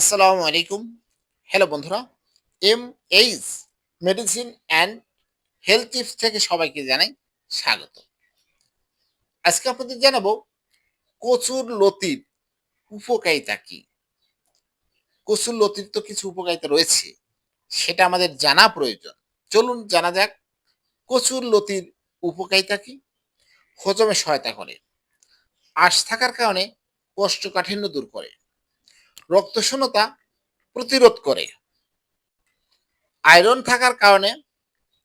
আসসালামু আলাইকুম। হ্যালো বন্ধুরা M H medicine and health tips থেকে সবাইকে জানাই স্বাগত। আজকে আপনাদের জানাব কচুর লতির উপকারিতা কি? কচুর লতির তো কিছু উপকারিতা রয়েছে, সেটা আমাদের জানা প্রয়োজন। চলুন জানা যাক, কচুর লতির উপকারিতা কি? হজমে সহায়তা করে, আশ থাকার কারণে কোষ্ঠকাঠিন্য দূর করে রক্তশূন্যতা প্রতিরোধ করে। আয়রন থাকার কারণে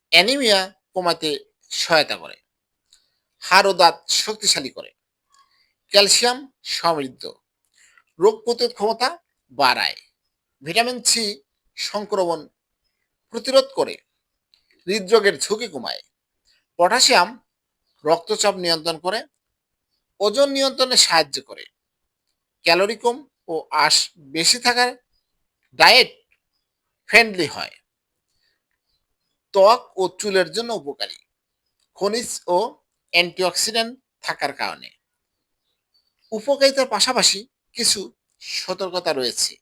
অ্যানিমিয়া কমাতে সহায়তা করে। হাড় ও দাঁত শক্তিশালী করে। ক্যালসিয়াম সমৃদ্ধ। রোগ প্রতিরোধ ক্ষমতা বাড়ায়। ভিটামিন সি সংক্রমণ প্রতিরোধ করে। হৃদরোগের ঝুঁকি কমায়। পটাশিয়াম রক্তচাপ নিয়ন্ত্রণ করে। ওজন নিয়ন্ত্রণে সাহায্য করে। ক্যালোরি কম ও আঁশ বেশি থাকার ডায়েট ফ্রেন্ডলি হয়। ত্বক ও চুলের জন্য উপকারী। খনিজ ও অ্যান্টিঅক্সিডেন্ট থাকার কারণে। উপকারিতার পাশাপাশি কিছু সতর্কতা রয়েছে।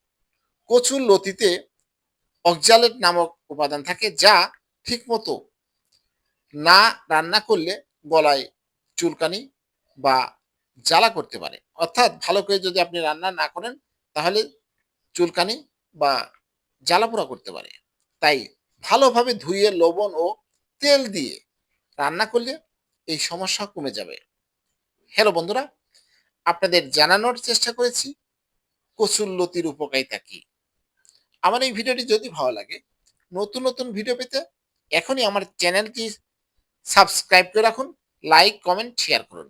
কচুর লতিতে অক্সালেট নামক উপাদান থাকে যা ঠিকমতো না রান্না করলে গলায় চুলকানি বা জ্বালা করতে পারে। অর্থাৎ ভালো করে যদি আপনি রান্না না করেন, তাহলে চুলকানি বা জ্বালাপোড়া করতে পারে। তাই ভালোভাবে ধুয়ে লবণ ও তেল দিয়ে রান্না করলে এই সমস্যা কমে যাবে। হ্যালো বন্ধুরা, আপনাদের জানানোর চেষ্টা করেছি, কচুর লতির উপকারিতা কি? আমার এই ভিডিওটি যদি ভালো লাগে, নতুন নতুন ভিডিও পেতে এখনই আমার চ্যানেলটি সাবস্ক্রাইব করে রাখুন, লাইক, কমেন্ট, শেয়ার করুন।